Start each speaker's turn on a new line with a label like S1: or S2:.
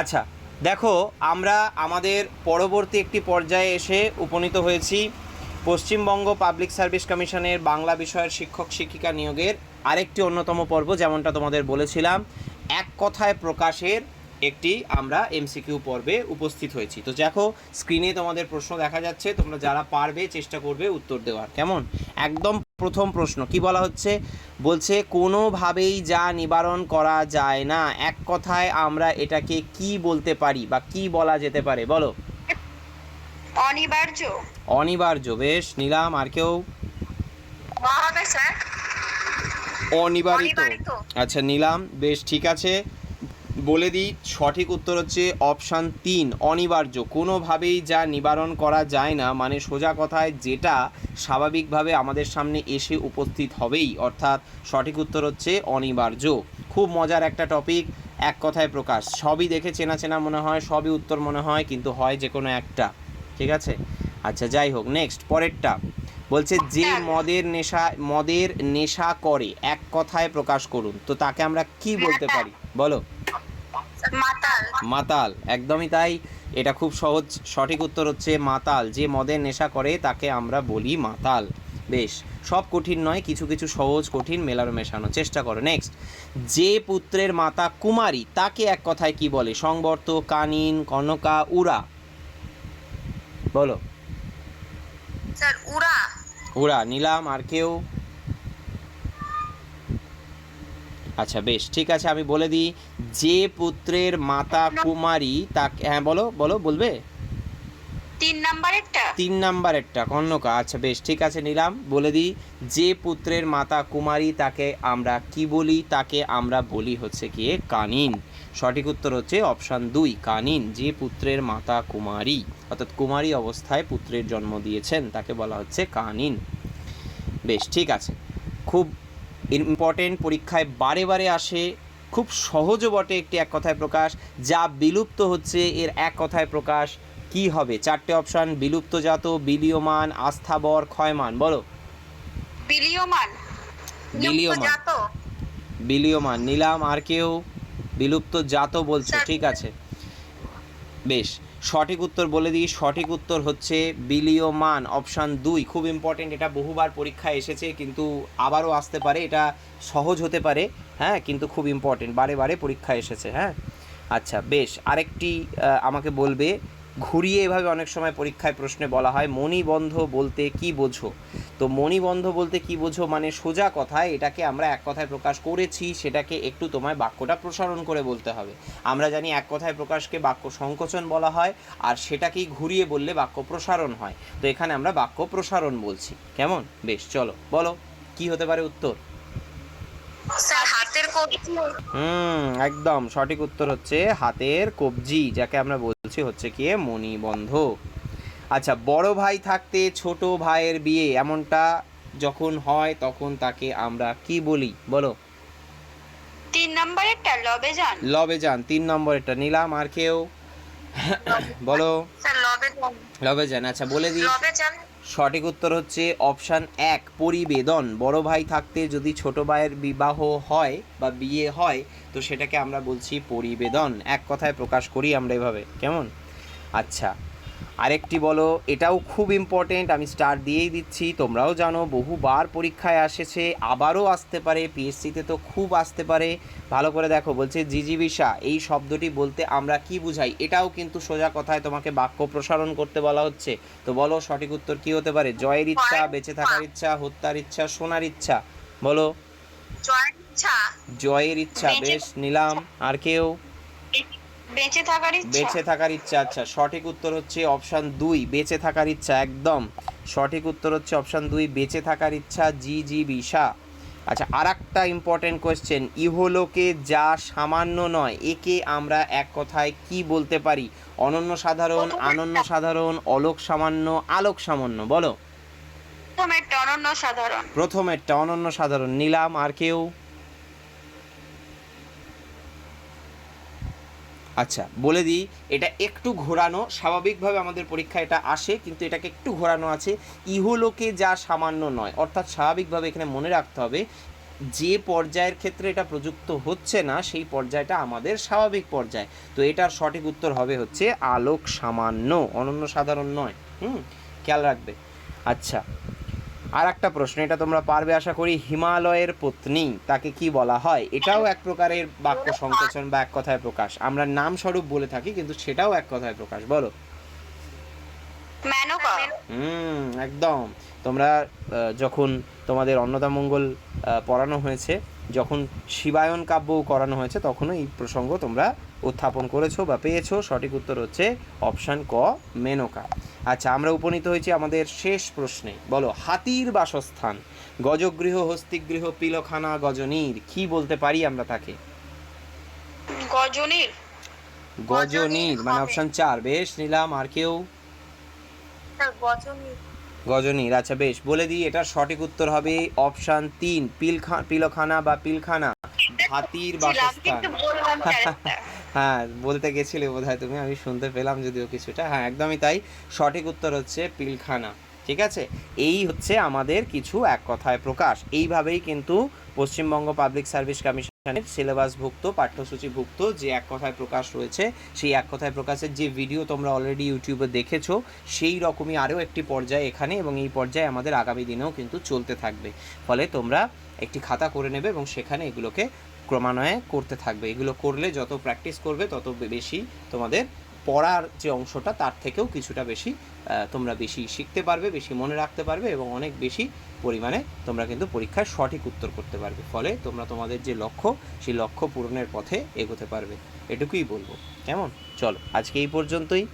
S1: আচ্ছা দেখো, আমরা আমাদের পরবর্তী একটি পর্যায়ে এসে উপনীত হয়েছি পশ্চিমবঙ্গ পাবলিক সার্ভিস কমিশনের বাংলা বিষয়ের শিক্ষক শিক্ষিকা নিয়োগের আরেকটি অন্যতম পর্ব, যেমনটা তোমাদের বলেছিলাম। এক কথায় প্রকাশের একটি আমরা এমসিকিউ পর্বে উপস্থিত হয়েছি। তো দেখো স্ক্রিনে তোমাদের প্রশ্ন দেখা যাচ্ছে তোমরা যারা পারবে চেষ্টা করবে উত্তর দেওয়ার। কেমন? একদম প্রথম প্রশ্ন কি বলা হচ্ছে? বলছে কোনোভাবেই যা নিবারণ করা যায় না। এক কথায় আমরা এটাকে কি বলতে পারি বা কি বলা যেতে পারে? বলো।
S2: অনিবার্য।
S1: অনিবার্য বেশ নিলাম আর কেউ? অনিবারিত। আচ্ছা নিলাম বেশ ঠিক আছে। বলে দিই সঠিক উত্তর হচ্ছে অপশান তিন অনিবার্য। কোনোভাবেই যা নিবারণ করা যায় না মানে সোজা কথায় যেটা স্বাভাবিকভাবে আমাদের সামনে এসে উপস্থিত হবেই অর্থাৎ সঠিক উত্তর হচ্ছে অনিবার্য। খুব মজার একটা টপিক এক কথায় প্রকাশ। সবই দেখে চেনা চেনা মনে হয় সবই উত্তর মনে হয় কিন্তু হয় যে কোনো একটা। ঠিক আছে? আচ্ছা যাই হোক নেক্সট পরেরটা। বলছে যে মদের নেশা মদের নেশা করে এক কথায় প্রকাশ করুন। তো তাকে আমরা কি বলতে পারি? বলো।
S2: মাতাল।
S1: মাতাল একদমই তাই। এটা খুব সহজ সঠিক উত্তর হচ্ছে মাতাল। যে মদের নেশা করে তাকে আমরা বলি মাতাল। বেশ সব কঠিন নয় কিছু কিছু সহজ কঠিন মেলানো মেশানো। চেষ্টা করো নেক্সট যে পুত্রের মাতা কুমারী তাকে এক কথায় কি বলে? সংবর্ত কানিন কনকা উরা বলো।
S2: স্যার উড়া।
S1: উড়া নিলাম। আর কেউ? আচ্ছা বেশ ঠিক আছে আমি বলে দিই যে পুত্রের মাতা কুমারী তাকে হ্যাঁ বলো বলো বলবে?
S2: তিন নাম্বারেরটা
S1: তিন নাম্বারেরটা কর্ণকা আচ্ছা বেশ ঠিক আছে নিলাম বলে দিই যে পুত্রের মাতা কুমারী তাকে আমরা কি বলি? তাকে আমরা বলি হচ্ছে গিয়ে কানিন। সঠিক উত্তর হচ্ছে অপশান দুই কানিন যে পুত্রের মাতা কুমারী অর্থাৎ কুমারী অবস্থায় পুত্রের জন্ম দিয়েছেন তাকে বলা হচ্ছে কানিন। বেশ ঠিক আছে খুব ইম্পর্টেন্ট পরীক্ষায় বারে বারে আসে খুব সহজও বটে একটি এক কথায় প্রকাশ যা বিলুপ্ত হচ্ছে এর এক কথায় প্রকাশ কি হবে? চারটে অপশান বিলুপ্তজাত বিলীয়মান আস্থাবর ক্ষয়মান বলো।
S2: বিলিয়মান
S1: বিলীয়মান। বিলীয়মান নিলাম আর কেউ বিলুপ্ত জাত বলছো ঠিক আছে। বেশ। সঠিক উত্তর বলে দিই। সঠিক উত্তর হচ্ছে বিলিয়মান, অপশান দুই। খুব ইম্পর্টেন্ট এটা বহুবার পরীক্ষায় এসেছে, কিন্তু আবারও আসতে পারে। এটা সহজ হতে পারে হ্যাঁ কিন্তু খুব ইম্পর্টেন্ট বারে বারে পরীক্ষা এসেছে হ্যাঁ। আচ্ছা বেশ, আরেকটি আমাকে বলবে ঘুরিয়ে এভাবে অনেক সময় পরীক্ষায় প্রশ্নে বলা হয় মণিবন্ধ বলতে কি বোঝো? তো মণিবন্ধ বলতে কি বোঝো মানে সোজা কথায় এটাকে আমরা এক কথায় প্রকাশ করেছি সেটাকে একটু তোমায় বাক্যটা প্রসারণ করে বলতে হবে। আমরা জানি এক কথায় প্রকাশকে বাক্য সংকোচন বলা হয় আর সেটাকেই ঘুরিয়ে বললে বাক্য প্রসারণ হয়। তো এখানে আমরা বাক্য প্রসারণ বলছি। কেমন? বেশ চলো বলো কি হতে পারে উত্তর?
S2: হাতের
S1: হুম একদম সঠিক উত্তর হচ্ছে হাতের কবজি যাকে আমরা বলছি হচ্ছে কি মণিবন্ধ আচ্ছা বড় ভাই থাকতে ছোট ভাইয়ের বিয়ে এমনটা যখন হয় তখন তাকে আমরা কি বলি? বলো।
S2: তিন নম্বরেরটা লবে যান।
S1: লবে যান তিন নম্বরেরটা। নিলাম আর কেউ? বলো।
S2: স্যার লবে যান।
S1: লবে যান আচ্ছা বলে দিই।
S2: লবে যান
S1: সঠিক উত্তর হচ্ছে অপশান এক, পরিবেদন। বড় ভাই থাকতে যদি ছোট ভাইয়ের বিবাহ হয় বা বিয়ে হয়, তো সেটাকে আমরা বলছি পরিবেদন। এক কথায় প্রকাশ করি আমরা এভাবে। কেমন? আচ্ছা। আরেকটি বলো এটাও খুব ইম্পর্টেন্ট আমি স্টার দিয়েই দিচ্ছি তোমরাও জানো বহুবার পরীক্ষায় এসেছে আবারও আসতে পারে পিএসসিতে তো খুব আসতে পারে। ভালো করে দেখো বলছে জিজিবিসা এই শব্দটি বলতে আমরা কি বুঝাই? এটাও কিন্তু সোজা কথায় তোমাকে বাক্য প্রসারণ করতে বলা হচ্ছে। তো বলো সঠিক উত্তর কি হতে পারে? জয়ের ইচ্ছা বেঁচে থাকার ইচ্ছা হত্যার ইচ্ছা সোনার ইচ্ছা। বলো।
S2: জয়ের ইচ্ছা।
S1: বেশ নিলাম। আর কেউ?
S2: বেঁচে থাকার ইচ্ছা?
S1: বেঁচে থাকার ইচ্ছা আচ্ছা। সঠিক উত্তর হচ্ছে অপশান দুই বেঁচে থাকার ইচ্ছা একদম। সঠিক উত্তর হচ্ছে অপশান দুই বেঁচে থাকার ইচ্ছা জি জি বিশা আচ্ছা আর একটা ইম্পর্টেন্ট কোয়েশ্চেন ইহলোকে যা সামান্য নয় একে আমরা এক কথায় কি বলতে পারি? অনন্য সাধারণ আনন্য সাধারণ অলোক সামান্য আলোক সামান্য বলো।
S2: প্রথমেরটা অনন্য সাধারণ।
S1: প্রথমেরটা অনন্য সাধারণ। নিলাম আর কেউ? আচ্ছা বলে দিই, এটা একটু ঘোরানো, স্বাভাবিকভাবে আমাদের পরীক্ষা এটা আসে, কিন্তু এটাকে একটু ঘোরানো আছে। ইহলোকে যা সামান্য নয়, অর্থাৎ স্বাভাবিকভাবে এখানে মনে রাখতে হবে, যে পর্যায়ের ক্ষেত্রে এটা প্রযুক্ত হচ্ছে না, সেই পর্যায়টা আমাদের স্বাভাবিক পর্যায়। তো এটার সঠিক উত্তর হবে হচ্ছে আলোক সামান্য, অনন্য সাধারণ নয়। হুম, খেয়াল রাখবে। আচ্ছা আর একটা প্রশ্ন এটা তোমরা পারবে আশা করি হিমালয়ের পত্নী তাকে কি বলা হয়? এটাও এক প্রকারের বাক্য সংকোচন বা এক কথায় প্রকাশ। আমরা নাম স্বরূপ বলে থাকি কিন্তু সেটাও এক কথায় প্রকাশ। বলো। হুম একদম। তোমরা যখন তোমাদের অন্নদামঙ্গল আহ, পড়ানো হয়েছে যখন শিবায়ন কাব্য করানো হয়েছে তখনও এই প্রসঙ্গ তোমরা উত্থাপন করেছ বা পেয়েছ সঠিক উত্তর হচ্ছে অপশান ক মেনকা। আচ্ছা আমরা উপনীত হয়েছি আমাদের শেষ প্রশ্নে। বলো হাতির বাসস্থান গজগৃহ হস্তিগৃহ পিলখানা গজনীর কি বলতে পারি আমরা তাকে?
S2: গজনীর।
S1: গজনীর মানে। অপশান চার। বেশ নিলাম আর কেউ?
S2: গজনীর।
S1: আচ্ছা বেশ বলে দিই এটা সঠিক উত্তর হবে অপশান তিন পিলখা পিলখানা বা পিলখানা। হাতির বাসস্থান। হ্যাঁ বলতে গেছিলে বোধহয় তুমি, আমি শুনতে পেলাম যদিও কিছুটা। হ্যাঁ একদমই তাই। সঠিক উত্তর হচ্ছে পিলখানা, ঠিক আছে? এই হচ্ছে আমাদের কিছু এক কথায় প্রকাশ। এইভাবেই কিন্তু পশ্চিমবঙ্গ পাবলিক সার্ভিস কমিশনের সিলেবাসভুক্ত পাঠ্যসূচিভুক্ত যে এক কথায় প্রকাশ রয়েছে, সেই এক কথায় প্রকাশের যে ভিডিও তোমরা অলরেডি ইউটিউবে দেখেছ, সেই রকমই আরও একটি পর্যায়ে এখানে এবং এই পর্যায়ে আমাদের আগামী দিনেও কিন্তু চলতে থাকবে। ফলে তোমরা একটি খাতা করে নেবে এবং সেখানে এগুলোকে ক্রমান্বয়ে করতে থাকবে। এগুলো করলে যত প্র্যাকটিস করবে, তত বেশি তোমাদের পড়ার যে অংশটা, তার থেকেও কিছুটা বেশি তোমরা বেশি শিখতে পারবে, বেশি মনে রাখতে পারবে এবং অনেক বেশি পরিমাণে তোমরা কিন্তু পরীক্ষায় সঠিক উত্তর করতে পারবে। ফলে তোমরা তোমাদের যে লক্ষ্য, সেই লক্ষ্য পূরণের পথে এগোতে পারবে। এটুকুই বলব। কেমন? চলো, আজকে এই পর্যন্তই।